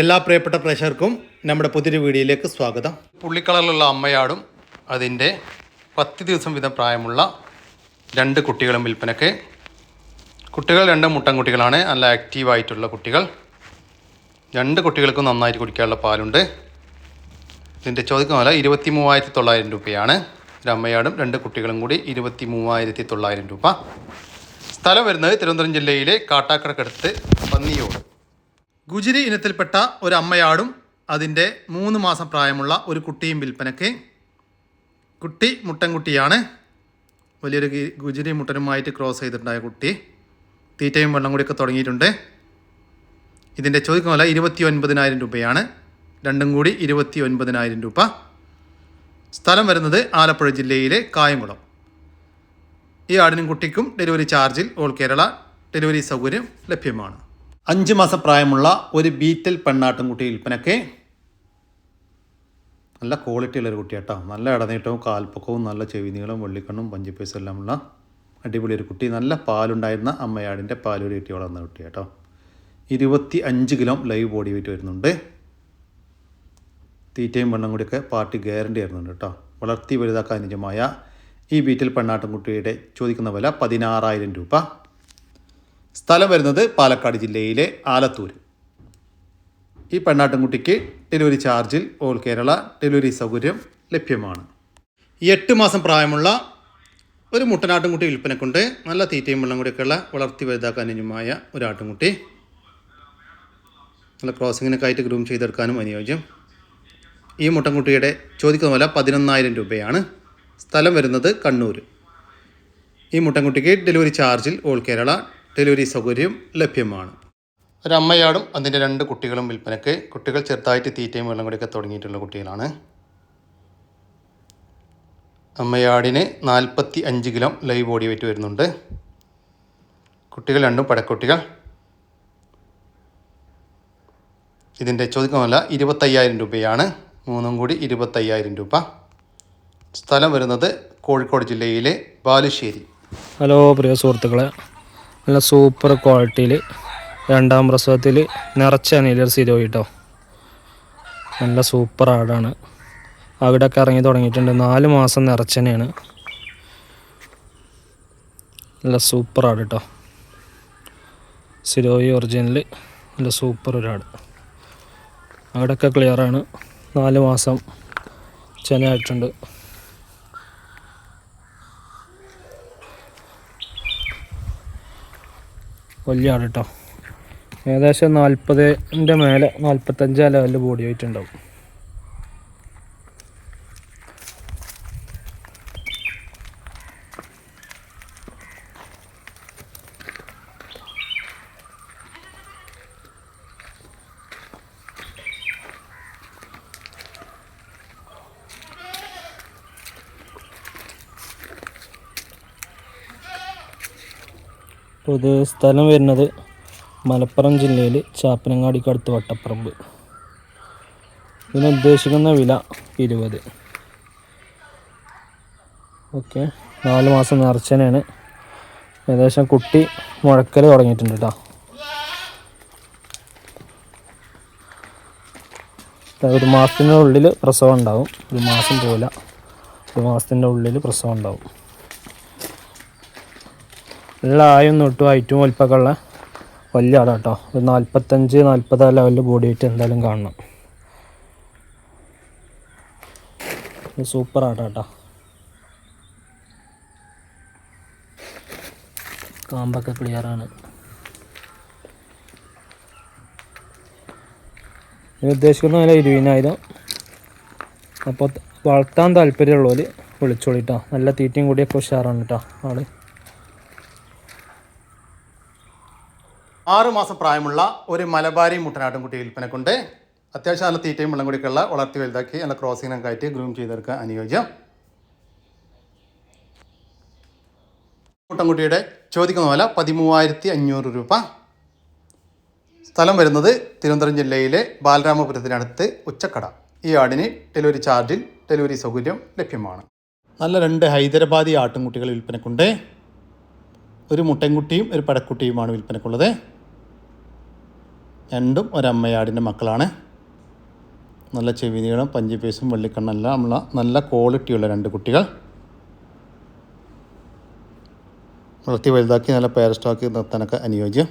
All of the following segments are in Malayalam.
എല്ലാ പ്രിയപ്പെട്ട പ്രേക്ഷകർക്കും നമ്മുടെ പുതിയൊരു വീഡിയോയിലേക്ക് സ്വാഗതം. പുള്ളിക്കളറിലുള്ള അമ്മയാടും അതിന്റെ പത്ത് ദിവസം വീതം പ്രായമുള്ള രണ്ട് കുട്ടികളും വിൽപ്പനക്ക് കുട്ടികൾ രണ്ട് മുട്ടൻകുട്ടികളാണ് നല്ല ആക്റ്റീവായിട്ടുള്ള കുട്ടികൾ. രണ്ട് കുട്ടികൾക്കും നന്നായിട്ട് കുടിക്കാനുള്ള പാലുണ്ട്. ഇതിന്റെ ചോദിക്കുന്ന വില ഇരുപത്തി മൂവായിരത്തി തൊള്ളായിരം രൂപയാണ്. ഒരു അമ്മയാടും രണ്ട് കുട്ടികളും കൂടി ഇരുപത്തി മൂവായിരത്തി തൊള്ളായിരം രൂപ. സ്ഥലം വരുന്നത് തിരുവനന്തപുരം ജില്ലയിലെ കാട്ടാക്കടക്കടുത്ത് പന്നിയോട് ഗുജിരി ഇനത്തിൽപ്പെട്ട ഒരു അമ്മയാടും അതിന്റെ മൂന്ന് മാസം പ്രായമുള്ള ഒരു കുട്ടിയും വിൽപ്പനയ്ക്ക്. കുട്ടി മുട്ടൻകുട്ടിയാണ് വലിയൊരു ഗുജിരി മുട്ടനുമായിട്ട് ക്രോസ് ചെയ്തിട്ടുണ്ടായ കുട്ടി. തീറ്റയും വെള്ളം കൂടിയൊക്കെ തുടങ്ങിയിട്ടുണ്ട്. ഇതിന്റെ ചോദിക്കുന്ന വില ഇരുപത്തി ഒൻപതിനായിരം രൂപയാണ്. രണ്ടും കൂടി ഇരുപത്തി ഒൻപതിനായിരം രൂപ. സ്ഥലം വരുന്നത് ആലപ്പുഴ ജില്ലയിലെ കായംകുളം. ഈ ആടിനും കുട്ടിക്കും ഡെലിവറി ചാർജിൽ ഓൾ കേരള ഡെലിവറി സൗകര്യം ലഭ്യമാണ്. അഞ്ച് മാസം പ്രായമുള്ള ഒരു ബീറ്റൽ പെണ്ണാട്ടുംകുട്ടി വിൽപ്പനയ്ക്ക് നല്ല ക്വാളിറ്റി ഉള്ളൊരു കുട്ടി കേട്ടോ നല്ല ഇടനീട്ടവും കാൽപ്പൊക്കവും നല്ല ചെവിനീളും വെള്ളിക്കണ്ണും പഞ്ചിപ്പേസും എല്ലാമുള്ള അടിപൊളി ഒരു കുട്ടി. നല്ല പാലുണ്ടായിരുന്ന അമ്മയാടിന്റെ പാലൂരി കിട്ടി വളർന്ന കുട്ടി കേട്ടോ ഇരുപത്തി അഞ്ച് കിലോ ലൈവ് ബോഡി വെയിറ്റ് വരുന്നുണ്ട്. തീറ്റയും പെണ്ണും കൂടിയൊക്കെ പാർട്ടി ഗ്യാരണ്ടി വരുന്നുണ്ട് കേട്ടോ. വളർത്തി വലുതാക്കാൻ അനുജമായ ഈ ബീറ്റിൽ പെണ്ണാട്ടുംകുട്ടിയുടെ ചോദിക്കുന്ന വില പതിനാറായിരം രൂപ. സ്ഥലം വരുന്നത് പാലക്കാട് ജില്ലയിലെ ആലത്തൂർ ഈ പെണ്ണാട്ടുംകുട്ടിക്ക് ഡെലിവറി ചാർജിൽ ഓൾ കേരള ഡെലിവറി സൗകര്യം ലഭ്യമാണ്. എട്ട് മാസം പ്രായമുള്ള ഒരു മുട്ടനാട്ടുംകുട്ടി വിൽപ്പനക്കുണ്ട്. നല്ല തീറ്റയും വെള്ളം കൂടിയൊക്കെയുള്ള വളർത്തി വലുതാക്കാൻ അനുയോജ്യമായ ഒരു ആട്ടുംകുട്ടി. നല്ല ക്രോസിങ്ങിനൊക്കെ ആയിട്ട് ഗ്രൂം ചെയ്തെടുക്കാനും അനുയോജ്യം. ഈ മുട്ടൻകുട്ടിയുടെ ചോദിക്കുന്ന വില പതിനൊന്നായിരം രൂപയാണ്. സ്ഥലം വരുന്നത് കണ്ണൂർ ഈ മുട്ടൻകുട്ടിക്ക് ഡെലിവറി ചാർജിൽ ഓൾ കേരള ഡെലിവറി സൗകര്യം ലഭ്യമാണ്. ഒരമ്മയാടും അതിന്റെ രണ്ട് കുട്ടികളും വിൽപ്പനയ്ക്ക്. കുട്ടികൾ ചെറുതായിട്ട് തീറ്റയും വെള്ളം കൂടിയൊക്കെ തുടങ്ങിയിട്ടുള്ള കുട്ടികളാണ്. അമ്മയാടിന് നാൽപ്പത്തി അഞ്ച് കിലോ ലൈവ് ബോഡി വെയിറ്റ് വരുന്നുണ്ട്. കുട്ടികൾ രണ്ടും പടക്കുട്ടികൾ. ഇതിന്റെ ചോദിക്കുമല്ല ഇരുപത്തയ്യായിരം രൂപയാണ്. മൂന്നും കൂടി ഇരുപത്തയ്യായിരം രൂപ. സ്ഥലം വരുന്നത് കോഴിക്കോട് ജില്ലയിലെ ബാലുശ്ശേരി. ഹലോ പ്രിയ സുഹൃത്തുക്കളെ. നല്ല സൂപ്പർ ക്വാളിറ്റിയിൽ രണ്ടാം പ്രസവത്തിൽ നിറച്ച അനിലർ സിരോ കേട്ടോ. നല്ല സൂപ്പർ ആടാണ്. അവിടെയൊക്കെ ഇറങ്ങി തുടങ്ങിയിട്ടുണ്ട്. നാല് മാസം നിറച്ചനെയാണ് നല്ല സൂപ്പർ ആട് കേട്ടോ. സിരോയി ഒറിജിനൽ നല്ല സൂപ്പർ ഒരാട് അവിടെയൊക്കെ ക്ലിയറാണ് നാല് മാസം ചെനയായിട്ടുണ്ട് വലിയ ആട് കേട്ടോ ഏകദേശം നാൽപ്പതിന്റെ മേലെ നാൽപ്പത്തഞ്ച് ലെവലിൽ ബോഡി വെയിറ്റ് ഉണ്ടാവും അപ്പോൾ ഇത് സ്ഥലം വരുന്നത് മലപ്പുറം ജില്ലയിൽ ചാപ്പനങ്ങാടിക്ക് അടുത്ത് വട്ടപ്പറമ്പ്. ഇതിനുദ്ദേശിക്കുന്ന വില ഇരുപത്. ഓക്കെ. നാല് മാസം നിറച്ചനാണ്. ഏകദേശം കുട്ടി മുഴക്കൽ തുടങ്ങിയിട്ടുണ്ട് കേട്ടോ ഒരു മാസത്തിന്റെ ഉള്ളിൽ പ്രസവം ഉണ്ടാവും. ഒരു മാസം പോലെ ഒരു മാസത്തിന്റെ ഉള്ളിൽ പ്രസവം ഉണ്ടാവും. ആയും തൊട്ടും ഹൈറ്റും വലിപ്പമൊക്കെ ഉള്ള വലിയ ആടാ കേട്ടോ. ഒരു നാൽപ്പത്തഞ്ച് നാൽപ്പത് ലെവലിൽ ബോഡി വെയിറ്റ് എന്തായാലും കാണണം. സൂപ്പർ ആടാ കേട്ടോ. കാമ്പൊക്കെ ഇത് ഉദ്ദേശിക്കുന്ന വില ഇരുപതിനായിരം. അപ്പോൾ വളർത്താൻ താല്പര്യമുള്ളവർ വിളിച്ചോളിട്ടോ നല്ല തീറ്റയും കൂടിയൊക്കെ ഉഷാറാണ് കേട്ടോ ആൾ. ആറ് മാസം പ്രായമുള്ള ഒരു മലബാരി മുട്ടനാട്ടുംകുട്ടി വിൽപ്പനക്കുണ്ട്. അത്യാവശ്യം നല്ല തീറ്റയും വെള്ളം കുടിക്കുള്ള വളർത്തി വലുതാക്കി നല്ല ക്രോസിങ്ങിനും കയറ്റി ഗ്രൂം ചെയ്തെടുക്കാൻ അനുയോജ്യം. മുട്ടൻകുട്ടിയുടെ ചോദിക്കുന്ന വില പതിമൂവായിരത്തി അഞ്ഞൂറ് രൂപ. സ്ഥലം വരുന്നത് തിരുവനന്തപുരം ജില്ലയിലെ ബാലരാമപുരത്തിനടുത്ത് ഉച്ചക്കട. ഈ ആടിന് ഡെലിവറി ചാർജിൽ ഡെലിവറി സൗകര്യം ലഭ്യമാണ്. നല്ല രണ്ട് ഹൈദരാബാദി ആട്ടിൻകുട്ടികൾ വിൽപ്പനക്കുണ്ട്. ഒരു മുട്ടൻകുട്ടിയും ഒരു പടക്കുട്ടിയുമാണ് വിൽപ്പനക്കുള്ളത്. രണ്ടും ഒരമ്മയാടിന്റെ മക്കളാണ്. നല്ല ചെവി നീളം പഞ്ചി പീസും വെള്ളിക്കണ്ണെല്ലാം ഉള്ള നല്ല ക്വാളിറ്റിയുള്ള രണ്ട് കുട്ടികൾ. വളർത്തി വലുതാക്കി നല്ല പേരസ്റ്റാക്കി സ്റ്റോക്ക് നിർത്താനൊക്കെ അനുയോജ്യം.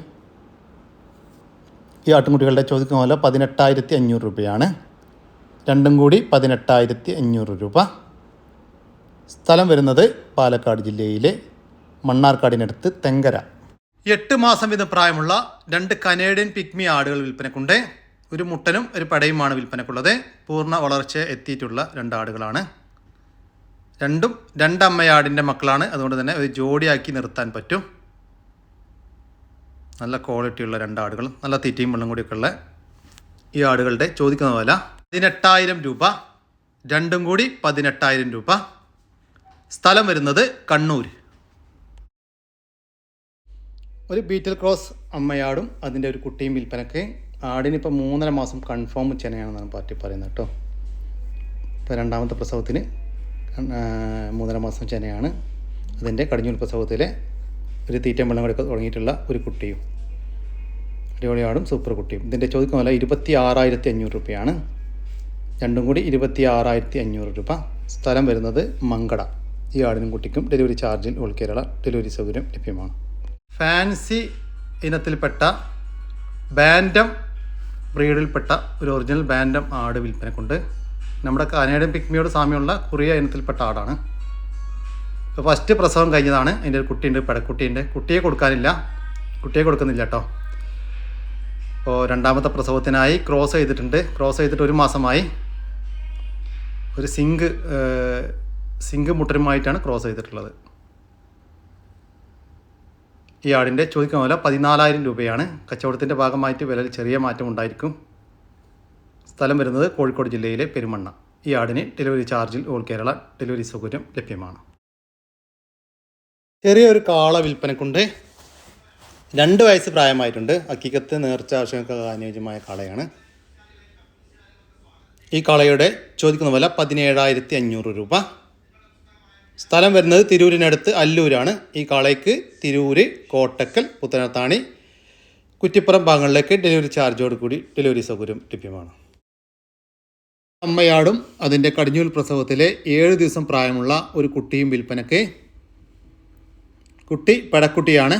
ഈ ആട്ടുംകുട്ടികളുടെ ചോദിക്കുന്ന പോലെ പതിനെട്ടായിരത്തി അഞ്ഞൂറ് രൂപയാണ്. രണ്ടും കൂടി പതിനെട്ടായിരത്തി അഞ്ഞൂറ് രൂപ. സ്ഥലം വരുന്നത് പാലക്കാട് ജില്ലയിലെ മണ്ണാർക്കാടിനടുത്ത് തെങ്കര. എട്ട് മാസം വീതം പ്രായമുള്ള രണ്ട് കനേഡിയൻ പിഗ്മി ആടുകൾ വിൽപ്പനക്കുണ്ട്. ഒരു മുട്ടനും ഒരു പടയുമാണ് വിൽപ്പനക്കുള്ളത്. പൂർണ വളർച്ച എത്തിയിട്ടുള്ള രണ്ട് ആടുകളാണ്. രണ്ടും രണ്ടമ്മയാടിന്റെ മക്കളാണ്. അതുകൊണ്ട് തന്നെ ഒരു ജോഡിയാക്കി നിർത്താൻ പറ്റും. നല്ല ക്വാളിറ്റിയുള്ള രണ്ടാടുകൾ നല്ല തീറ്റയും വെള്ളം കൂടിയൊക്കെ ഉള്ള ഈ ആടുകളുടെ ചോദിക്കുന്ന വില പതിനെട്ടായിരം രൂപ. രണ്ടും കൂടി പതിനെട്ടായിരം രൂപ. സ്ഥലം വരുന്നത് കണ്ണൂർ ഒരു ബീറ്റൽ ക്രോസ് അമ്മയാടും അതിന്റെ ഒരു കുട്ടിയും വിൽപ്പനക്ക്. ആടിനിപ്പോൾ മൂന്നര മാസം കൺഫേം ചെനയാണെന്നാണ് പാർട്ടി പറയുന്നത് കേട്ടോ. ഇപ്പോൾ രണ്ടാമത്തെ പ്രസവത്തിന് മൂന്നര മാസം ചെനയാണ് അതിന്റെ കടിഞ്ഞൂൽ പ്രസവത്തിലെ ഒരു തീറ്റം വെള്ളം കൊടുക്കാൻ തുടങ്ങിയിട്ടുള്ള ഒരു കുട്ടിയും. അടിപൊളിയാടും സൂപ്പർ കുട്ടിയും. ഇതിന്റെ ചോദിക്കുന്ന വില ഇരുപത്തി ആറായിരത്തി അഞ്ഞൂറ് രൂപയാണ്. രണ്ടും കൂടി ഇരുപത്തി ആറായിരത്തി അഞ്ഞൂറ് രൂപ. സ്ഥലം വരുന്നത് മങ്കട. ഈ ആടിനും കുട്ടിക്കും ഡെലിവറി ചാർജിൽ ഓൾ കേരള ഡെലിവറി സൗകര്യം ലഭ്യമാണ്. ഫാൻസി ഇനത്തിൽപ്പെട്ട ബാൻഡം ബ്രീഡിൽപ്പെട്ട ഒരു ഒറിജിനൽ ബാൻഡം ആട് വിൽപ്പനക്കുണ്ട്. നമ്മുടെ കനേഡിയൻ പിക്മിയോട് സാമ്യമുള്ള കുറിയ ഇനത്തിൽപ്പെട്ട ആടാണ്. ഇപ്പോൾ ഫസ്റ്റ് പ്രസവം കഴിഞ്ഞതാണ്. അതിന്റെ ഒരു കുട്ടിയുണ്ട് പെടക്കുട്ടിയുണ്ട് കുട്ടിയെ കൊടുക്കാനില്ല. കുട്ടിയെ കൊടുക്കുന്നില്ല കേട്ടോ ഇപ്പോൾ രണ്ടാമത്തെ പ്രസവത്തിനായി ക്രോസ് ചെയ്തിട്ടുണ്ട്. ക്രോസ് ചെയ്തിട്ട് ഒരു മാസമായി. ഒരു സിങ്ക് സിങ്ക് മുട്ടരുമായിട്ടാണ് ക്രോസ് ചെയ്തിട്ടുള്ളത്. ഈ ആടിന്റെ ചോദിക്കുന്ന പോലെ പതിനാലായിരം രൂപയാണ്. കച്ചവടത്തിന്റെ ഭാഗമായിട്ട് വിലയിൽ ചെറിയ മാറ്റം ഉണ്ടായിരിക്കും. സ്ഥലം വരുന്നത് കോഴിക്കോട് ജില്ലയിലെ പെരുമണ്ണ. ഈ ആടിന് ഡെലിവറി ചാർജിൽ ഓൾ കേരള ഡെലിവറി സൗകര്യം ലഭ്യമാണ്. ചെറിയൊരു കാള വിൽപ്പനക്കുണ്ട്. രണ്ട് വയസ്സ് പ്രായമായിട്ടുണ്ട്. അക്കിക്കത്ത് നേർച്ച ആവശ്യങ്ങൾക്ക് അനുയോജ്യമായ കാളയാണ്. ഈ കാളയുടെ ചോദിക്കുന്ന വില പതിനേഴായിരത്തി അഞ്ഞൂറ് രൂപ. സ്ഥലം വരുന്നത് തിരൂരിനടുത്ത് അല്ലൂരാണ്. ഈ കാളയ്ക്ക് തിരൂര് കോട്ടക്കൽ പുത്തനത്താണി കുറ്റിപ്പുറം ഭാഗങ്ങളിലേക്ക് ഡെലിവറി ചാർജോട് കൂടി ഡെലിവറി സൗകര്യം ലഭ്യമാണ്. അമ്മയാടും അതിന്റെ കടിഞ്ഞൂൽ പ്രസവത്തിലെ ഏഴ് ദിവസം പ്രായമുള്ള ഒരു കുട്ടിയും വിൽപ്പനക്ക് കുട്ടി പെടക്കുട്ടിയാണ്.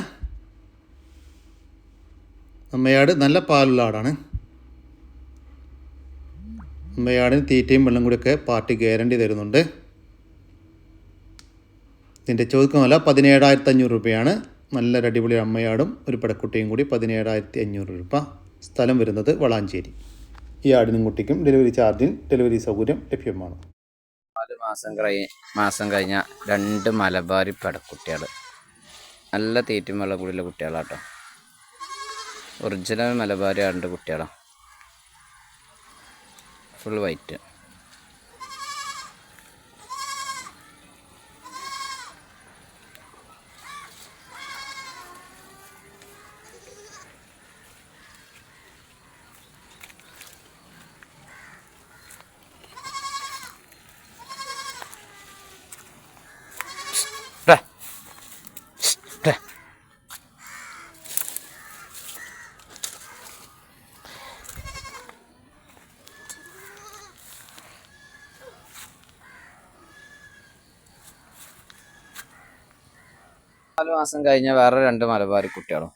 അമ്മയാട് നല്ല പാലുള്ള ആടാണ്. അമ്മയാടിന് തീറ്റയും വെള്ളം കൂടിയൊക്കെ പാർട്ടി ഗ്യാരണ്ടി തരുന്നുണ്ട്. ഇതിന്റെ ചോദിക്കുന്ന വില പതിനേഴായിരത്തി അഞ്ഞൂറ് രൂപയാണ്. നല്ലൊരു അടിപൊളി അമ്മയാടും ഒരു പെടക്കുട്ടിയും കൂടി പതിനേഴായിരത്തി അഞ്ഞൂറ് രൂപ സ്ഥലം വരുന്നത് വളാഞ്ചേരി. ഈ ആടിനും കുട്ടിക്കും ഡെലിവറി ചാർജിൽ ഡെലിവറി സൗകര്യം ലഭ്യമാണ്. നാല് മാസം കഴി മാസം കഴിഞ്ഞ രണ്ട് മലബാരി പെടക്കുട്ടികൾ നല്ല തീറ്റും വെള്ളം കൂടിയുള്ള കുട്ടികളാട്ടോ. ഒറിജിനൽ മലബാരി ആടിന്റെ കുട്ടികളാണ് ഫുൾ വൈറ്റ് മാസം കഴിഞ്ഞ വേറെ രണ്ട് മലബാരി കുട്ടികളും.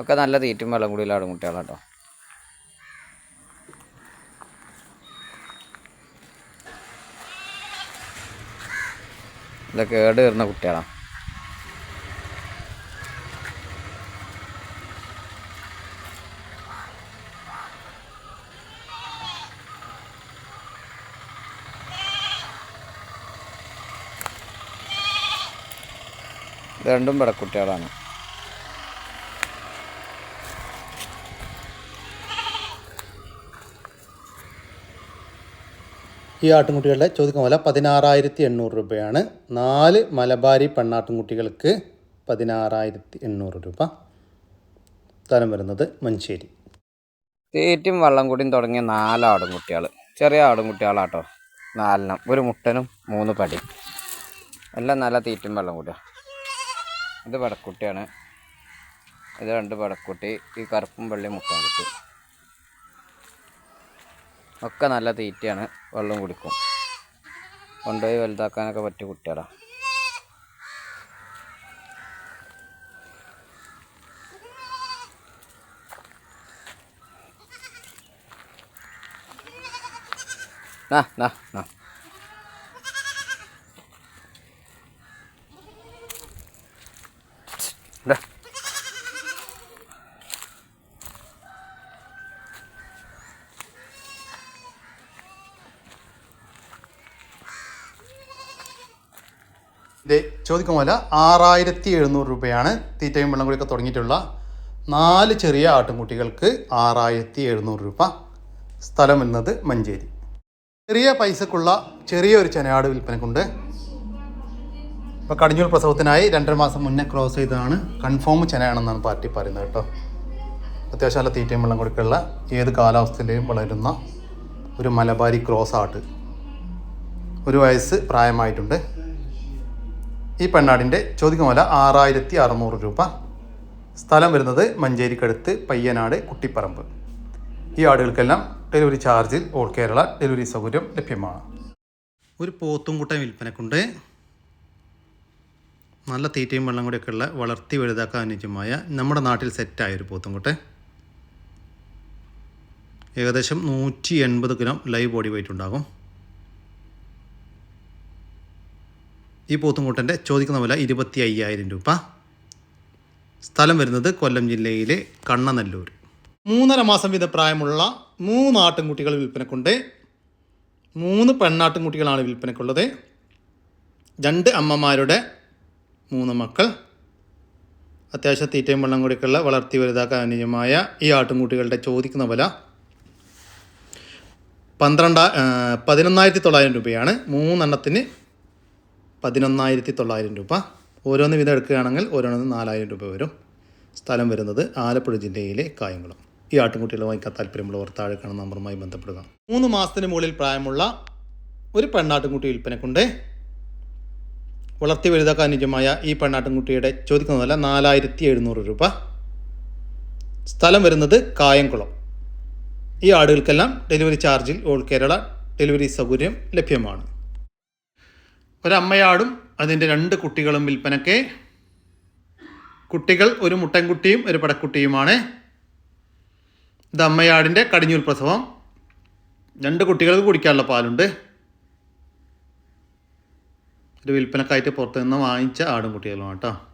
ഒക്കെ നല്ല തീറ്റും വെള്ളം കൂടിയിലാണ് കുട്ടികളാട്ടോ ഇതൊക്കെ കേട് വരുന്ന കുട്ടികളാണ് രണ്ടും പെടക്കുട്ടികളാണ്. ഈ ആട്ടിൻകുട്ടികളുടെ ചോദിക്കുന്ന പോലെ പതിനാറായിരത്തി എണ്ണൂറ് രൂപയാണ്. നാല് മലബാരി പെണ്ണാട്ടിൻകുട്ടികൾക്ക് പതിനാറായിരത്തി എണ്ണൂറ് രൂപ. സ്ഥലം വരുന്നത് മഞ്ചേരി. തീറ്റും വള്ളംകുടിയും തുടങ്ങിയ നാല് ആടുംകുട്ടികൾ ചെറിയ ആടുംകുട്ടികളാട്ടോ. നാലെണ്ണം. ഒരു മുട്ടനും മൂന്ന് പടി. എല്ലാം നല്ല തീറ്റും വെള്ളം കൂടിയാണ് ഇത് വടക്കുട്ടിയാണ്. ഇത് രണ്ട് പടക്കുട്ടി ഈ കറുപ്പും വെള്ളയും മുക്കാൻ കുട്ടി. ഒക്കെ നല്ല തീറ്റയാണ് വെള്ളം കുടിക്കും. കൊണ്ടുപോയി വലുതാക്കാനൊക്കെ പറ്റിയ കുട്ടികളാണ് നാ നാ നാ. ഇത് ചോദിക്കും പോലെ ആറായിരത്തി എഴുന്നൂറ് രൂപയാണ് തീറ്റയും വെള്ളം ഒക്കെ തുടങ്ങിയിട്ടുള്ള നാല് ചെറിയ ആട്ടുംകുട്ടികൾക്ക് ആറായിരത്തി എഴുന്നൂറ് രൂപ. സ്ഥലം എന്നത് മഞ്ചേരി. ചെറിയ പൈസക്കുള്ള ചെറിയൊരു ചെനയാട് വിൽപ്പനക്കുണ്ട്. ഇപ്പോൾ കടിഞ്ഞൂൽ പ്രസവത്തിനായി രണ്ടര മാസം മുന്നേ ക്രോസ് ചെയ്തതാണ്. കൺഫേം ചെനയാണെന്നാണ് പാർട്ടി പറയുന്നത് കേട്ടോ. അത്യാവശ്യം നല്ല തീറ്റയും വെള്ളം കൊടുക്കുള്ള ഏത് കാലാവസ്ഥയിലെയും വളരുന്ന ഒരു മലബാരി ക്രോസ് ആട്ട് ഒരു വയസ്സ് പ്രായമായിട്ടുണ്ട്. ഈ പെണ്ണാടിന്റെ വില ആറായിരത്തി അറുന്നൂറ് രൂപ. സ്ഥലം വരുന്നത് മഞ്ചേരിക്കടുത്ത് പയ്യനാട് കുട്ടിപ്പറമ്പ്. ഈ ആടുകൾക്കെല്ലാം ഡെലിവറി ചാർജിൽ ഓൾ കേരള ഡെലിവറി സൗകര്യം ലഭ്യമാണ്. ഒരു പോത്തും പോത്തുംകുട്ടൻ വിൽപ്പനക്കുണ്ട്. നല്ല തീറ്റയും വെള്ളം കൂടിയൊക്കെ ഉള്ള വളർത്തി വലുതാക്കാൻ അനുയോജ്യമായ നമ്മുടെ നാട്ടിൽ സെറ്റായ ഒരു പോത്തുംകുട്ടൻ ഏകദേശം നൂറ്റി എൺപത് ഗ്രാം ലൈവ് ബോഡി വെയിറ്റ് ഉണ്ടാകും. ഈ പോത്തുംകൂട്ടന്റെ ചോദിക്കുന്ന വില ഇരുപത്തി അയ്യായിരം രൂപ. സ്ഥലം വരുന്നത് കൊല്ലം ജില്ലയിലെ കണ്ണനല്ലൂർ. മൂന്നര മാസം വീത പ്രായമുള്ള മൂന്ന് ആട്ടിൻകുട്ടികൾ വിൽപ്പനക്കുണ്ട്. മൂന്ന് പെണ്ണാട്ടിൻകുട്ടികളാണ് വിൽപ്പനക്കുള്ളത്. രണ്ട് അമ്മമാരുടെ മൂന്ന് മക്കൾ. അത്യാവശ്യം തീറ്റയും വെള്ളം കൂടിയൊക്കെയുള്ള വളർത്തി വലുതാക്കാൻ അനുയോജ്യമായ ഈ ആട്ടുംകുട്ടികളുടെ ചോദിക്കുന്ന വില പന്ത്രണ്ട പതിനൊന്നായിരത്തി തൊള്ളായിരം രൂപയാണ്. മൂന്നെണ്ണത്തിന് പതിനൊന്നായിരത്തി തൊള്ളായിരം രൂപ. ഓരോന്ന് വീതം എടുക്കുകയാണെങ്കിൽ ഓരോന്നിന് നാലായിരം രൂപ വരും. സ്ഥലം വരുന്നത് ആലപ്പുഴ ജില്ലയിലെ കായംകുളം. ഈ ആട്ടുംകുട്ടികളെ വാങ്ങിക്കാൻ താല്പര്യമുള്ളവർ താഴെ കാണുന്ന നമ്പറുമായി ബന്ധപ്പെടുക. മൂന്ന് മാസത്തിന് മുകളിൽ പ്രായമുള്ള ഒരു പെണ്ണാട്ടുംകുട്ടി വിൽപ്പനക്കുണ്ട്. വളർത്തി വലുതാക്കാൻ അനുയോജ്യമായ ഈ പെണ്ണാട്ടിൻകുട്ടിയുടെ ചോദിക്കുന്ന വില നാലായിരത്തി എഴുന്നൂറ് രൂപ. സ്ഥലം വരുന്നത് കായംകുളം. ഈ ആടുകൾക്കെല്ലാം ഡെലിവറി ചാർജിൽ ഓൾ കേരള ഡെലിവറി സൗകര്യം ലഭ്യമാണ്. ഒരമ്മയാടും അതിന്റെ രണ്ട് കുട്ടികളും വിൽപ്പനയ്ക്ക്. കുട്ടികൾ ഒരു മുട്ടൻകുട്ടിയും ഒരു പടക്കുട്ടിയുമാണ്. ഇത് അമ്മയാടിന്റെ കടിഞ്ഞൂൽ പ്രസവം. രണ്ട് കുട്ടികൾക്ക് കുടിക്കാനുള്ള പാലുണ്ട്. ഒരു വിൽപ്പനക്കായിട്ട് പുറത്തു നിന്ന് വാങ്ങിച്ച ആടും കുട്ടികളുമാണ് കേട്ടോ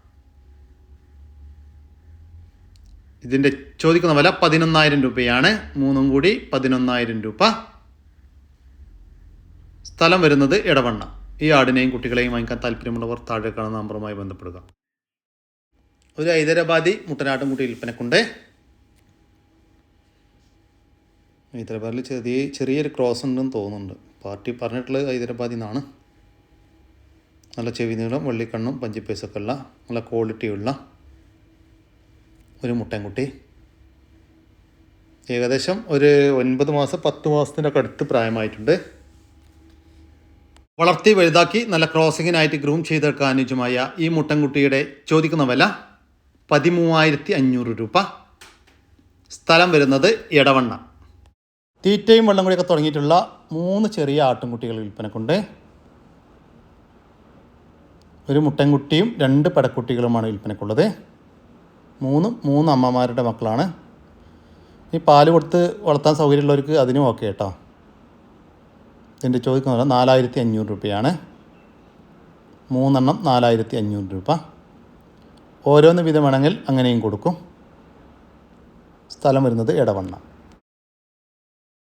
ഇതിന്റെ ചോദിക്കുന്ന വില പതിനൊന്നായിരം രൂപയാണ്. മൂന്നും കൂടി പതിനൊന്നായിരം രൂപ. സ്ഥലം വരുന്നത് ഇടവണ്ണ ഈ ആടിനെയും കുട്ടികളെയും വാങ്ങിക്കാൻ താല്പര്യമുള്ളവർ താഴെ കാണുന്ന നമ്പറുമായി ബന്ധപ്പെടുക. ഒരു ഹൈദരാബാദി മുട്ടനാട്ടും കുട്ടി വിൽപ്പനക്കുണ്ട്. ഹൈദരാബാദിൽ ചെറിയ ചെറിയൊരു ക്രോസ് ഉണ്ടെന്ന് തോന്നുന്നുണ്ട്. പാർട്ടി പറഞ്ഞിട്ടുള്ളത് ഹൈദരാബാദിൽ നിന്നാണ് നല്ല ചെവി നീളം വെള്ളിക്കണ്ണും പഞ്ചിപ്പേസൊക്കെ ഉള്ള നല്ല ക്വാളിറ്റിയുള്ള ഒരു മുട്ടൻകുട്ടി. ഏകദേശം ഒരു ഒൻപത് മാസം പത്ത് മാസത്തിന്റെ ഒക്കെ അടുത്ത് പ്രായമായിട്ടുണ്ട്. വളർത്തി വലുതാക്കി നല്ല ക്രോസിങ്ങിനായിട്ട് ഗ്രൂം ചെയ്തെടുക്കാൻ അനുയോജ്യമായ ഈ മുട്ടൻകുട്ടിയുടെ ചോദിക്കുന്ന വില പതിമൂവായിരത്തി അഞ്ഞൂറ് രൂപ. സ്ഥലം വരുന്നത് ഇടവണ്ണ തീറ്റയും വെള്ളം കൂടിയൊക്കെ തുടങ്ങിയിട്ടുള്ള മൂന്ന് ചെറിയ ആട്ടിൻകുട്ടികൾ വിൽപ്പനക്കുണ്ട്. ഒരു മുട്ടൻകുട്ടിയും രണ്ട് പടക്കുട്ടികളുമാണ് വിൽപ്പനക്കുള്ളത് മൂന്ന് മൂന്ന് അമ്മമാരുടെ മക്കളാണ്. ഈ പാൽ കൊടുത്ത് വളർത്താൻ സൗകര്യമുള്ളവർക്ക് അതിനും ഓക്കെ കേട്ടോ. ഇതിന്റെ ചോദിക്കുന്ന നാലായിരത്തി അഞ്ഞൂറ് രൂപയാണ്. മൂന്നെണ്ണം നാലായിരത്തി അഞ്ഞൂറ് രൂപ. ഓരോന്ന് വിധമാണെങ്കിൽ അങ്ങനെയും കൊടുക്കും. സ്ഥലം വരുന്നത് ഇടവണ്ണ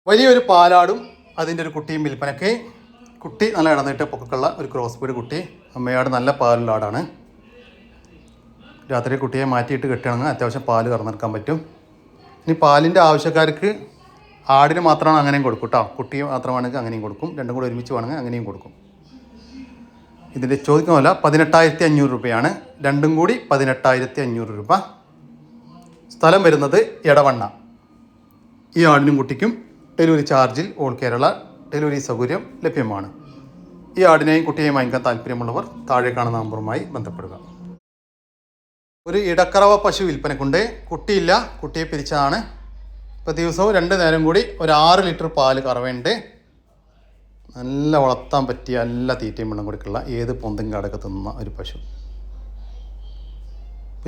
വലിയൊരു പാലാടും അതിന്റെ ഒരു കുട്ടിയും വിൽപ്പനയ്ക്ക്. കുട്ടി നല്ല ഇടന്നിട്ട് പൊക്കക്കുള്ള ഒരു ക്രോസ് ബീഡ് കുട്ടി. അമ്മയാട് നല്ല പാലുള്ള ആടാണ്. രാത്രി കുട്ടിയെ മാറ്റിയിട്ട് കെട്ടുകയാണെങ്കിൽ അത്യാവശ്യം പാൽ കറന്നെടുക്കാൻ പറ്റും. ഇനി പാലിന്റെ ആവശ്യക്കാർക്ക് ആടിന് മാത്രമാണ് അങ്ങനെയും കൊടുക്കും കേട്ടോ കുട്ടി മാത്രമാണെങ്കിൽ അങ്ങനെയും കൊടുക്കും. രണ്ടും കൂടെ ഒരുമിച്ച് വേണമെങ്കിൽ അങ്ങനെയും കൊടുക്കും. ഇതിന്റെ ചോദിക്കുന്ന പോലെ പതിനെട്ടായിരത്തി അഞ്ഞൂറ് രൂപയാണ്. രണ്ടും കൂടി പതിനെട്ടായിരത്തി അഞ്ഞൂറ് രൂപ. സ്ഥലം വരുന്നത് എടവണ്ണ. ഈ ആടിനും കുട്ടിക്കും ഡെലിവറി ചാർജിൽ ഓൾ കേരള ഡെലിവറി സൗകര്യം ലഭ്യമാണ്. ഈ ആടിനെയും കുട്ടിയെയും വാങ്ങിക്കാൻ താല്പര്യമുള്ളവർ താഴെ കാണുന്ന നമ്പറുമായി ബന്ധപ്പെടുക. ഒരു ഇടക്കറവ പശു വിൽപ്പനക്കുണ്ട് കുട്ടിയില്ല കുട്ടിയെ പിരിച്ചതാണ് ഇപ്പോൾ ദിവസവും രണ്ട് നേരം കൂടി ഒരു ആറ് ലിറ്റർ പാൽ കറവയുണ്ട്. നല്ല വളർത്താൻ പറ്റിയ നല്ല തീറ്റയും വെള്ളം കൊടുക്കുള്ള ഏത് പൊന്തും കാടൊക്കെ തിന്നുന്ന ഒരു പശു.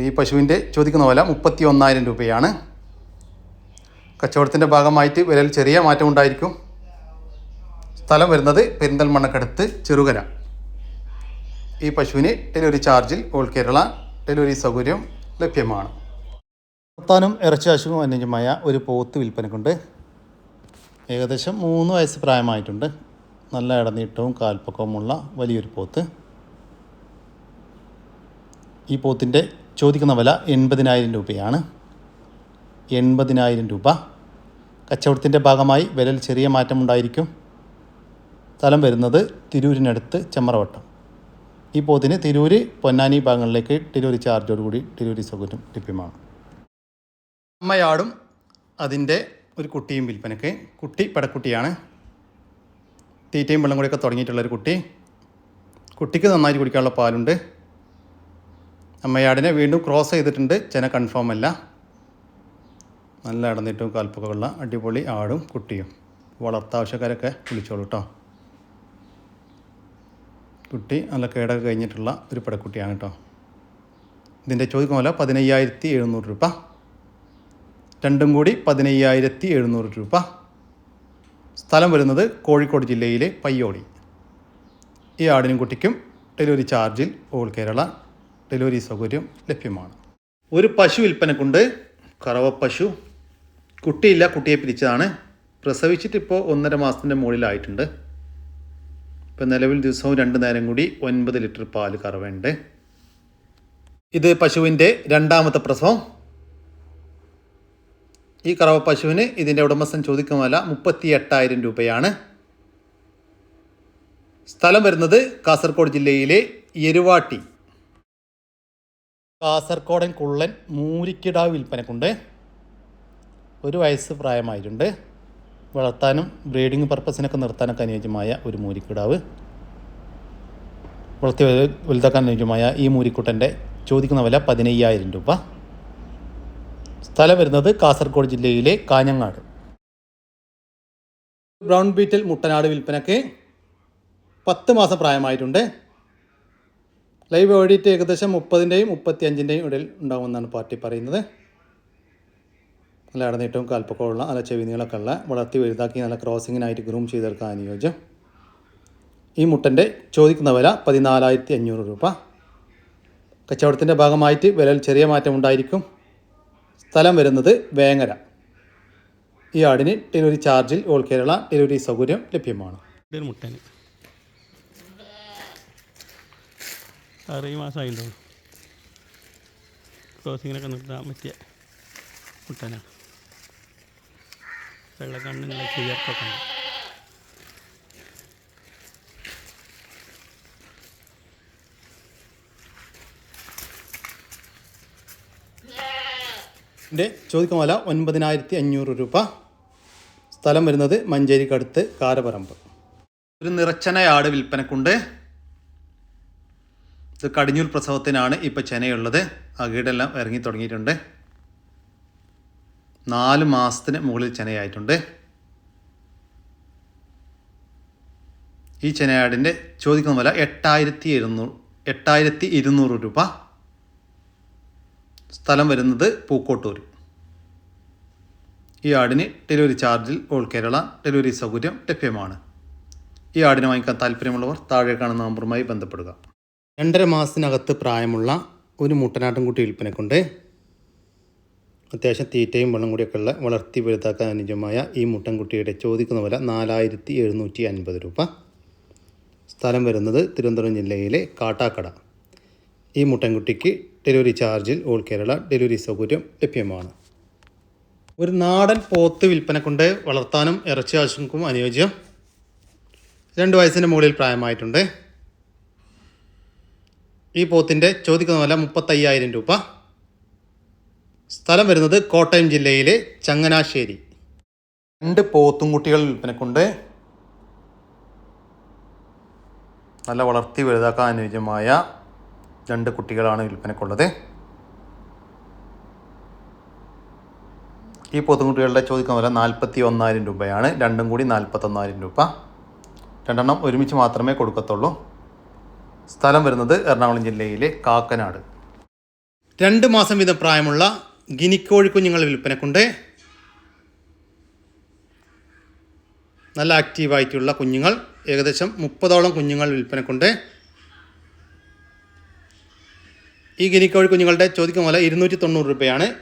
ഈ പശുവിന്റെ ചോദിക്കുന്ന വില മുപ്പത്തി ഒന്നായിരം രൂപയാണ്. കച്ചവടത്തിന്റെ ഭാഗമായിട്ട് വിലയിൽ ചെറിയ മാറ്റം ഉണ്ടായിരിക്കും. സ്ഥലം വരുന്നത് പെരിന്തൽമണ്ണക്കടുത്ത് ചെറുകര. ഈ പശുവിന് ഡെലിവറി ചാർജിൽ ഓൾ കേരള ഡെലിവറി സൗകര്യം ലഭ്യമാണ്. പത്താനും ഇറച്ചി പശുവും അനുയോജ്യമായ ഒരു പോത്ത് വിൽപ്പനക്കുണ്ട്. ഏകദേശം മൂന്ന് വയസ്സ് പ്രായമായിട്ടുണ്ട്. നല്ല ഇടനീട്ടവും കാൽപ്പക്കവുമുള്ള വലിയൊരു പോത്ത്. ഈ പോത്തിന്റെ ചോദിക്കുന്ന വില എൺപതിനായിരം രൂപയാണ്. എൺപതിനായിരം രൂപ. കച്ചവടത്തിന്റെ ഭാഗമായി വിലയിൽ ചെറിയ മാറ്റമുണ്ടായിരിക്കും. സ്ഥലം വരുന്നത് തിരൂരിനടുത്ത് ചെമ്മറവട്ടം ഈ പോത്തിന് തിരൂര് പൊന്നാനി ഭാഗങ്ങളിലേക്ക് ഡെലിവറി ചാർജോടുകൂടി ഡെലിവറി സൗകര്യം ലഭ്യമാണ്. അമ്മയാടും അതിന്റെ ഒരു കുട്ടിയും വിൽപ്പനയ്ക്ക്. കുട്ടി പടക്കുട്ടിയാണ്. തീറ്റയും വെള്ളം കൂടിയൊക്കെ തുടങ്ങിയിട്ടുള്ളൊരു കുട്ടി. കുട്ടിക്ക് നന്നായിട്ട് കുടിക്കാനുള്ള പാലുണ്ട്. അമ്മയാടിനെ വീണ്ടും ക്രോസ് ചെയ്തിട്ടുണ്ട്. ചെന കൺഫേം അല്ല. നല്ല അടന്നിട്ടും കാൽപ്പൊക്കെ ഉള്ള അടിപൊളി ആടും കുട്ടിയും. വളർത്താവശ്യക്കാരൊക്കെ വിളിച്ചോളൂ കേട്ടോ കുട്ടി നല്ല കേടൊക്കെ കഴിഞ്ഞിട്ടുള്ള ഒരു പടക്കുട്ടിയാണ് കേട്ടോ. ഇതിന്റെ ചോദിക്കുന്ന പോലെ പതിനയ്യായിരത്തി എഴുന്നൂറ് രൂപ. രണ്ടും കൂടി പതിനയ്യായിരത്തി എഴുന്നൂറ് രൂപ. സ്ഥലം വരുന്നത് കോഴിക്കോട് ജില്ലയിലെ പയ്യോടി ഈ ആടിനും കുട്ടിക്കും ഡെലിവറി ചാർജിൽ ഓൾ കേരള ഡെലിവറി സൗകര്യം ലഭ്യമാണ്. ഒരു പശു വിൽപ്പനക്കുണ്ട്. കറവ പശു. കുട്ടിയില്ല കുട്ടിയെ പിരിച്ചതാണ്. പ്രസവിച്ചിട്ടിപ്പോൾ ഒന്നര മാസത്തിന്റെ മുകളിലായിട്ടുണ്ട്. ഇപ്പം നിലവിൽ ദിവസവും രണ്ട് നേരം കൂടി ഒൻപത് ലിറ്റർ പാൽ കറവേണ്ട ഇത് പശുവിന്റെ രണ്ടാമത്തെ പ്രസവം. ഈ കറവ പശുവിന് ഇതിന്റെ ഉടമസ്ഥൻ ചോദിക്കുന്ന വില മുപ്പത്തി എട്ടായിരം രൂപയാണ്. സ്ഥലം വരുന്നത് കാസർഗോഡ് ജില്ലയിലെ എരുവാട്ടി. കാസർഗോഡൻ കുള്ളൻ മൂരിക്കിടാവ് വിൽപ്പനക്കുണ്ട്. ഒരു വയസ്സ് പ്രായമായിട്ടുണ്ട്. വളർത്താനും ബ്രീഡിംഗ് പർപ്പസിനൊക്കെ നിർത്താനൊക്കെ അനുയോജ്യമായ ഒരു മൂരിക്കിടാവ്. വളർത്തി വലു- വലുതാക്കാൻ അനുയോജ്യമായ ഈ മൂരിക്കുട്ടന്റെ ചോദിക്കുന്ന വില പതിനയ്യായിരം രൂപ. സ്ഥലം വരുന്നത് കാസർഗോഡ് ജില്ലയിലെ കാഞ്ഞങ്ങാട്. ബ്രൗൺ ബീറ്റിൽ മുട്ടനാട് വിൽപ്പനയ്ക്ക് പത്ത് മാസം പ്രായമായിട്ടുണ്ട്. ലൈവ് ഓഡിറ്റ് ഏകദേശം മുപ്പതിന്റെയും മുപ്പത്തി അഞ്ചിന്റെയും ഇടയിൽ ഉണ്ടാകുമെന്നാണ് പാർട്ടി പറയുന്നത്. നല്ല ഏറ്റവും കൽപ്പക്കമുള്ള നല്ല ചെവി ഉള്ള വളർത്തി വലുതാക്കി നല്ല ക്രോസിങ്ങിനായിട്ട് ഗ്രൂം ചെയ്തെടുക്കാൻ അനുയോജ്യം. ഈ മുട്ടന്റെ ചോദിക്കുന്ന വില പതിനാലായിരത്തി അഞ്ഞൂറ് രൂപ. കച്ചവടത്തിന്റെ ഭാഗമായിട്ട് വിലയിൽ ചെറിയ മാറ്റം ഉണ്ടായിരിക്കും. സ്ഥലം വരുന്നത് വേങ്ങര. ഈ ആടിന് ഡെലിവറി ചാർജിൽ ഓൾ കേരള ഡെലിവറി സൗകര്യം ലഭ്യമാണ്. മുട്ടന്. ആറ് ക്രോസിങ്ങിനൊക്കെ നിർത്താൻ പറ്റിയ മുട്ടനാണ് വെള്ളക്കണ്ണിനുള്ള ചെയ്യപ്പൊക്കെ ഉണ്ട് എന്റെ ചോദിക്കുന്ന ഒൻപതിനായിരത്തി അഞ്ഞൂറ് രൂപ. സ്ഥലം വരുന്നത് മഞ്ചേരിക്കടുത്ത് കാരപറമ്പ്. ഒരു നിറച്ചനയാട് വിൽപ്പനക്കുണ്ട്. ഇത് കടിഞ്ഞൂൽ പ്രസവത്തിനാണ് ഇപ്പോൾ ചെനയുള്ളത്. അകീടെല്ലാം ഇറങ്ങി തുടങ്ങിയിട്ടുണ്ട്. നാല് മാസത്തിന് മുകളിൽ ചെനയായിട്ടുണ്ട്. ഈ ചെനയാടിന്റെ ചോദിക്കുന്ന വില എട്ടായിരത്തി എഴുന്നൂറ് എട്ടായിരത്തി ഇരുന്നൂറ് രൂപ. സ്ഥലം വരുന്നത് പൂക്കോട്ടൂർ ഈ ആടിന് ഡെലിവറി ചാർജിൽ ഓൾ കേരള ഡെലിവറി സൗകര്യം ലഭ്യമാണ്. ഈ ആടിനെ വാങ്ങിക്കാൻ താല്പര്യമുള്ളവർ താഴെ കാണുന്ന നമ്പറുമായി ബന്ധപ്പെടുക. രണ്ടര മാസത്തിനകത്ത് പ്രായമുള്ള ഒരു മുട്ടനാട്ടുംകുട്ടി വിൽപ്പനക്കുണ്ട്. അത്യാവശ്യം തീറ്റയും വെള്ളം കൂടിയൊക്കെ ഉള്ള വളർത്തി വലുതാക്കാൻ അനുയോജ്യമായ ഈ മുട്ടൻകുട്ടിയുടെ ചോദിക്കുന്ന വില നാലായിരത്തി എഴുന്നൂറ്റി അൻപത് രൂപ. സ്ഥലം വരുന്നത് തിരുവനന്തപുരം ജില്ലയിലെ കാട്ടാക്കട. ഈ മുട്ടൻകുട്ടിക്ക് ഡെലിവറി ചാർജിൽ ഓൾ കേരള ഡെലിവറി സൗകര്യം ലഭ്യമാണ്. ഒരു നാടൻ പോത്ത് വിൽപ്പന കൊണ്ട് വളർത്താനും ഇറച്ചി ആവശ്യങ്ങൾക്കും അനുയോജ്യം. രണ്ട് വയസ്സിന് മുകളിൽ പ്രായമായിട്ടുണ്ട്. ഈ പോത്തിന്റെ ചോദിക്കുന്ന വില മുപ്പത്തയ്യായിരം രൂപ. സ്ഥലം വരുന്നത് കോട്ടയം ജില്ലയിലെ ചങ്ങനാശ്ശേരി. രണ്ട് പോത്തുംകുട്ടികൾ വിൽപ്പനക്കുണ്ട് നല്ല വളർത്തി വലുതാക്കാൻ അനുയോജ്യമായ രണ്ട് കുട്ടികളാണ് വിൽപ്പനക്കുള്ളത് ഈ പൊതുകുട്ടികളുടെ ചോദിക്കാൻ വില നാൽപ്പത്തി ഒന്നായിരം രൂപയാണ്. രണ്ടും കൂടി നാൽപ്പത്തൊന്നായിരം രൂപ. രണ്ടെണ്ണം ഒരുമിച്ച് മാത്രമേ കൊടുക്കത്തുള്ളൂ. സ്ഥലം വരുന്നത് എറണാകുളം ജില്ലയിലെ കാക്കനാട്. രണ്ട് മാസം വീതം പ്രായമുള്ള ഗിനിക്കോഴി കുഞ്ഞുങ്ങൾ വിൽപ്പനക്കുണ്ട്. നല്ല ആക്റ്റീവായിട്ടുള്ള കുഞ്ഞുങ്ങൾ. ഏകദേശം മുപ്പതോളം കുഞ്ഞുങ്ങൾ വിൽപ്പനക്കുണ്ട്. ഈ ഗിനിക്കോഴി കുഞ്ഞുങ്ങളുടെ ചോദിക്കുന്ന പോലെ ഇരുന്നൂറ്റി തൊണ്ണൂറ് രൂപയാണ്.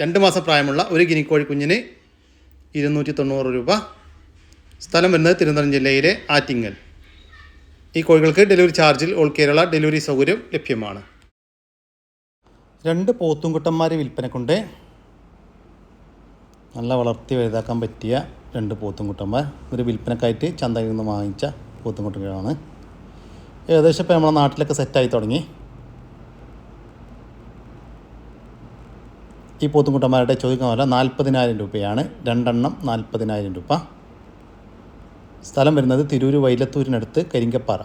രണ്ട് മാസം പ്രായമുള്ള ഒരു ഗിനിക്കോഴി കുഞ്ഞിന് ഇരുന്നൂറ്റി തൊണ്ണൂറ് രൂപ. സ്ഥലം വരുന്നത് തിരുവനന്തപുരം ജില്ലയിലെ ആറ്റിങ്ങൽ. ഈ കോഴികൾക്ക് ഡെലിവറി ചാർജിൽ ഓൾ കേരള ഡെലിവറി സൗകര്യം ലഭ്യമാണ്. രണ്ട് പോത്തുംകുട്ടന്മാർ വിൽപ്പനക്കുണ്ട്. നല്ല വളർത്തി വലുതാക്കാൻ പറ്റിയ രണ്ട് പോത്തുംകുട്ടന്മാർ. ഒരു വിൽപ്പനക്കായിട്ട് ചന്തയിൽ നിന്ന് വാങ്ങിച്ച പോത്തുംകുട്ടികളാണ് ഏകദേശം ഇപ്പോൾ നമ്മുടെ നാട്ടിലൊക്കെ സെറ്റായി തുടങ്ങി. ഈ പോത്തുംകുട്ടന്മാരുടെ ചോദിക്കുന്ന പോലെ നാൽപ്പതിനായിരം രൂപയാണ്. രണ്ടെണ്ണം നാൽപ്പതിനായിരം രൂപ. സ്ഥലം വരുന്നത് തിരൂര് വൈലത്തൂരിനടുത്ത് കരിങ്കപ്പാറ.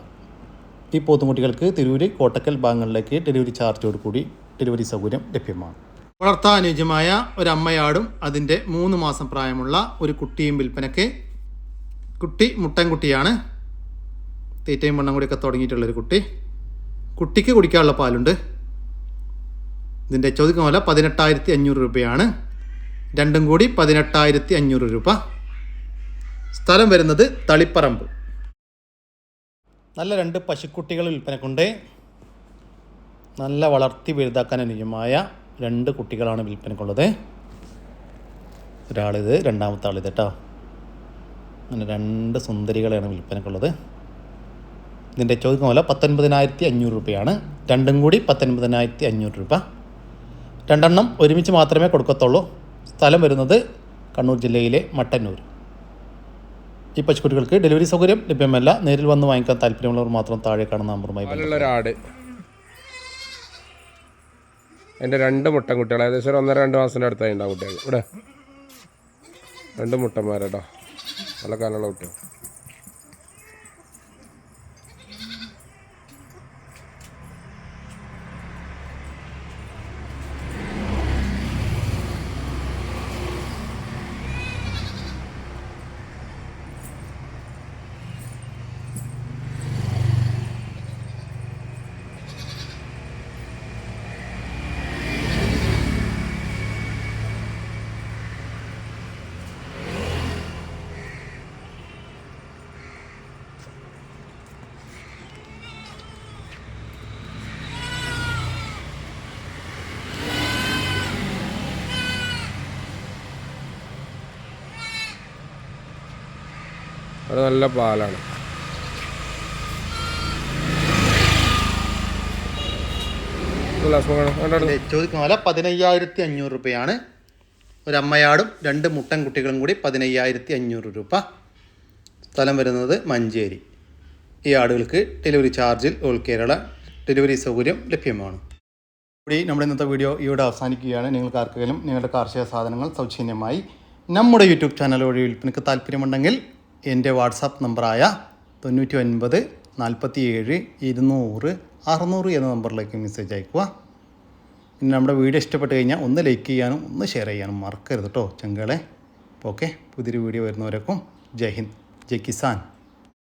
ഈ പോത്തുംകുട്ടികൾക്ക് തിരൂര് കോട്ടക്കൽ ഭാഗങ്ങളിലേക്ക് ഡെലിവറി ചാർജോട് കൂടി ഡെലിവറി സൗകര്യം ലഭ്യമാണ്. അനുയോജ്യമായ ഒരമ്മയാടും അതിന്റെ മൂന്ന് മാസം പ്രായമുള്ള ഒരു കുട്ടിയും വിൽപ്പനയ്ക്ക് കുട്ടി മുട്ടൻ കുട്ടിയാണ്. തീറ്റയും മണ്ണം കൂടിയൊക്കെ തുടങ്ങിയിട്ടുള്ളൊരു കുട്ടി. കുട്ടിക്ക് കുടിക്കാനുള്ള പാലുണ്ട്. ഇതിന്റെ ചോദിക്കുന്ന പോലെ പതിനെട്ടായിരത്തി അഞ്ഞൂറ് രൂപയാണ്. രണ്ടും കൂടി പതിനെട്ടായിരത്തി അഞ്ഞൂറ് രൂപ. സ്ഥലം വരുന്നത് തളിപ്പറമ്പ്. നല്ല രണ്ട് പശുക്കുട്ടികൾ വിൽപ്പനക്കുണ്ട്. നല്ല വളർത്തി വലുതാക്കാൻ അനുയോജ്യമായ രണ്ട് കുട്ടികളാണ് വിൽപ്പനക്കുള്ളത് ഒരാളിത് രണ്ടാമത്തെ ആളിത് കേട്ടോ. അങ്ങനെ രണ്ട് സുന്ദരികളെയാണ് വിൽപ്പനക്കുള്ളത് ഇതിന്റെ ചോദ്യം പോലെ പത്തൊൻപതിനായിരത്തി അഞ്ഞൂറ് രൂപയാണ്. രണ്ടും കൂടി പത്തൊൻപതിനായിരത്തി അഞ്ഞൂറ് രൂപ. രണ്ടെണ്ണം ഒരുമിച്ച് മാത്രമേ കൊടുക്കത്തുള്ളൂ. സ്ഥലം വരുന്നത് കണ്ണൂർ ജില്ലയിലെ മട്ടന്നൂർ. ഈ പശുക്കുട്ടികൾക്ക് ഡെലിവറി സൗകര്യം ലഭ്യമല്ല. നേരിൽ വന്ന് വാങ്ങിക്കാൻ താല്പര്യമുള്ളവർ മാത്രം താഴെ കാണുന്ന നമ്പറുമായി ബന്ധപ്പെടുക. എന്റെ രണ്ട് മുട്ടൻ കുട്ടികൾ ഏകദേശം ഒരു ഒന്നര രണ്ട് മാസത്തിന്റെ അടുത്തായി ഉണ്ടാവും കുട്ടികൾ ഇവിടെ. രണ്ട് മുട്ടന്മാരട്ടോ നല്ല കാലുള്ള കുട്ടികൾ അത് നല്ല പാലാണ്. ചോദിക്കുന്ന പതിനയ്യായിരത്തി അഞ്ഞൂറ് രൂപയാണ്. ഒരമ്മയാടും രണ്ട് മുട്ടൻ കുട്ടികളും കൂടി പതിനയ്യായിരത്തി അഞ്ഞൂറ് രൂപ. സ്ഥലം വരുന്നത് മഞ്ചേരി. ഈ ആടുകൾക്ക് ഡെലിവറി ചാർജിൽ ഓൾ കേരള ഡെലിവറി സൗകര്യം ലഭ്യമാണ്. കൂടി നമ്മുടെ ഇന്നത്തെ വീഡിയോ ഇവിടെ അവസാനിക്കുകയാണ്. നിങ്ങൾക്ക് ആർക്കെങ്കിലും നിങ്ങളുടെ കാർഷിക സാധനങ്ങൾ സൗജന്യമായി നമ്മുടെ യൂട്യൂബ് ചാനൽ വഴി വിൽപ്പനയ്ക്ക് താല്പര്യമുണ്ടെങ്കിൽ എന്റെ വാട്സാപ്പ് നമ്പറായ തൊണ്ണൂറ്റി ഒൻപത് നാൽപ്പത്തി ഏഴ് ഇരുന്നൂറ് അറുന്നൂറ് എന്ന നമ്പറിലേക്ക് മെസ്സേജ് അയക്കുക പിന്നെ നമ്മുടെ വീഡിയോ ഇഷ്ടപ്പെട്ട് കഴിഞ്ഞാൽ ഒന്ന് ലൈക്ക് ചെയ്യാനും ഒന്ന് ഷെയർ ചെയ്യാനും മറക്കരുത് കേട്ടോ ചെങ്കളെ. ഓക്കെ പുതിയൊരു വീഡിയോ വരുന്നവരൊക്കെ ജയ് ഹിന്ദ് ജയ് കിസാൻ.